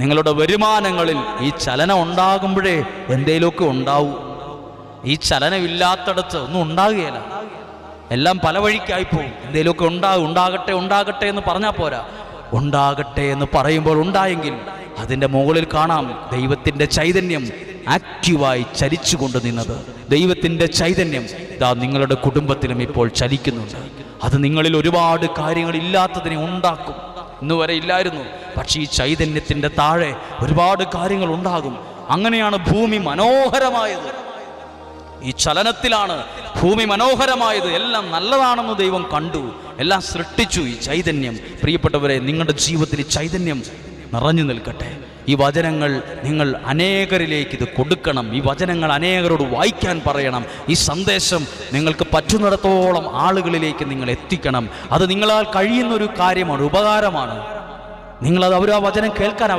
നിങ്ങളുടെ വരുമാനങ്ങളിൽ ഈ ചലനം ഉണ്ടാകുമ്പോഴേ എന്തേലുമൊക്കെ ഉണ്ടാവൂ. ഈ ചലനമില്ലാത്തടത്ത് ഒന്നും ഉണ്ടാകുകയില്ല. എല്ലാം പല വഴിക്കായി പോകും. എന്തേലുമൊക്കെ ഉണ്ടാകും ഉണ്ടാകട്ടെ ഉണ്ടാകട്ടെ എന്ന് പറഞ്ഞാൽ പോരാ. ഉണ്ടാകട്ടെ എന്ന് പറയുമ്പോൾ ഉണ്ടായെങ്കിൽ അതിന്റെ മുകളിൽ കാണാം ദൈവത്തിന്റെ ചൈതന്യം ആക്റ്റീവായി ചലിച്ചുകൊണ്ട് നിന്നത്. ദൈവത്തിന്റെ ചൈതന്യം ഇതാ നിങ്ങളുടെ കുടുംബത്തിലും ഇപ്പോൾ ചലിക്കുന്നുണ്ട്. അത് നിങ്ങളിൽ ഒരുപാട് കാര്യങ്ങൾ ഇല്ലാത്തതിനെ ഉണ്ടാക്കും. ഇന്ന് വരെ ഇല്ലായിരുന്നു. പക്ഷേ ഈ ചൈതന്യത്തിന്റെ താഴെ ഒരുപാട് കാര്യങ്ങൾ ഉണ്ടാകും. അങ്ങനെയാണ് ഭൂമി മനോഹരമായത്. ഈ ചലനത്തിലാണ് ഭൂമി മനോഹരമായത്. എല്ലാം നല്ലതാണെന്ന് ദൈവം കണ്ടു. എല്ലാം സൃഷ്ടിച്ചു ഈ ചൈതന്യം. പ്രിയപ്പെട്ടവരെ നിങ്ങളുടെ ജീവിതത്തിൽ ചൈതന്യം നിറഞ്ഞു നിൽക്കട്ടെ. ഈ വചനങ്ങൾ നിങ്ങൾ അനേകരിലേക്ക് ഇത് കൊടുക്കണം. ഈ വചനങ്ങൾ അനേകരോട് വായിക്കാൻ പറയണം. ഈ സന്ദേശം നിങ്ങൾക്ക് പറ്റുന്നിടത്തോളം ആളുകളിലേക്ക് നിങ്ങൾ എത്തിക്കണം. അത് നിങ്ങളാൽ കഴിയുന്ന ഒരു കാര്യമാണ് ഉപകാരമാണ്. നിങ്ങളത് അവർ ആ വചനം കേൾക്കാൻ